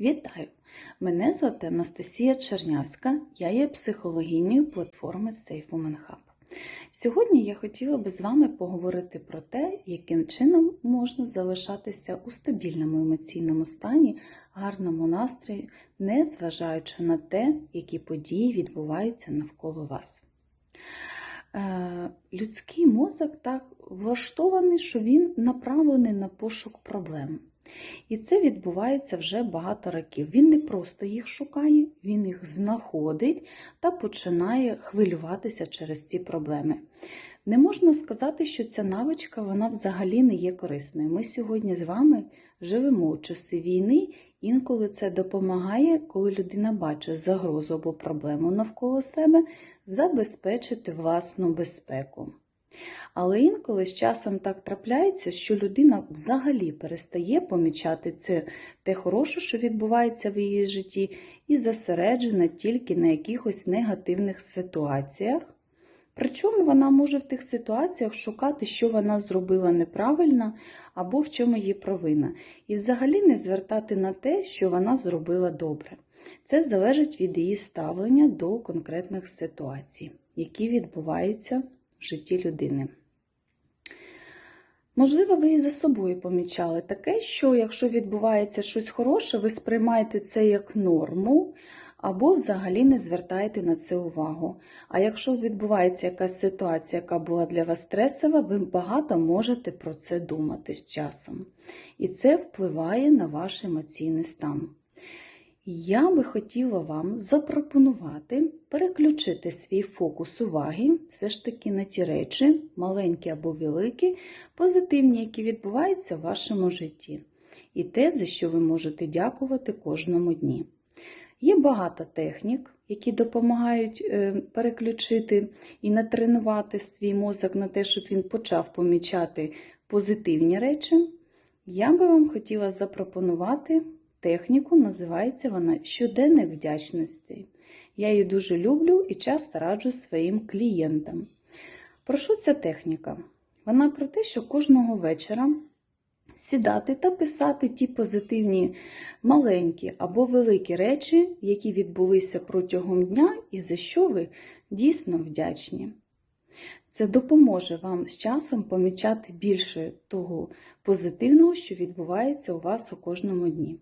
Вітаю! Мене звати Анастасія Чернявська, я є психологінею платформи Safe Woman Hub. Сьогодні я хотіла би з вами поговорити про те, яким чином можна залишатися у стабільному емоційному стані, гарному настрої, не зважаючи на те, які події відбуваються навколо вас. Е, Людський мозок так влаштований, що він направлений на пошук проблем. І це відбувається вже багато років. Він не просто їх шукає, він їх знаходить та починає хвилюватися через ці проблеми. Не можна сказати, що ця навичка вона взагалі не є корисною. Ми сьогодні з вами живемо в часи війни, інколи це допомагає, коли людина бачить загрозу або проблему навколо себе, забезпечити власну безпеку. Але інколи з часом так трапляється, що людина взагалі перестає помічати це те хороше, що відбувається в її житті, і зосереджена тільки на якихось негативних ситуаціях. Причому вона може в тих ситуаціях шукати, що вона зробила неправильно або в чому її провина, і взагалі не звертати на те, що вона зробила добре. Це залежить від її ставлення до конкретних ситуацій, які відбуваються в житті людини. Можливо, ви і за собою помічали таке, що якщо відбувається щось хороше, ви сприймаєте це як норму, або взагалі не звертаєте на це увагу. А якщо відбувається якась ситуація, яка була для вас стресова, ви багато можете про це думати з часом. І це впливає на ваш емоційний стан. Я би хотіла вам запропонувати переключити свій фокус уваги все ж таки на ті речі, маленькі або великі, позитивні, які відбуваються в вашому житті, і те, за що ви можете дякувати кожному дні. Є багато технік, які допомагають е, переключити і натренувати свій мозок на те, щоб він почав помічати позитивні речі. Я би вам хотіла запропонувати техніку, називається вона щоденник вдячності. Я її дуже люблю і часто раджу своїм клієнтам. Про що ця техніка? Вона про те, що кожного вечора сідати та писати ті позитивні маленькі або великі речі, які відбулися протягом дня, і за що ви дійсно вдячні. Це допоможе вам з часом помічати більше того позитивного, що відбувається у вас у кожному дні.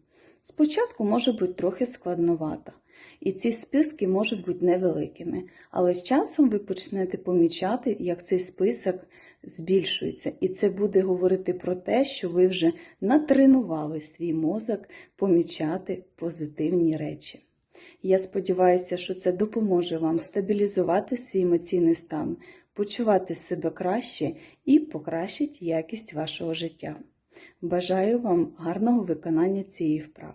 Спочатку може бути трохи складновато, і ці списки можуть бути невеликими, але з часом ви почнете помічати, як цей список збільшується, і це буде говорити про те, що ви вже натренували свій мозок помічати позитивні речі. Я сподіваюся, що це допоможе вам стабілізувати свій емоційний стан, почувати себе краще і покращить якість вашого життя. Бажаю вам гарного виконання цієї вправи.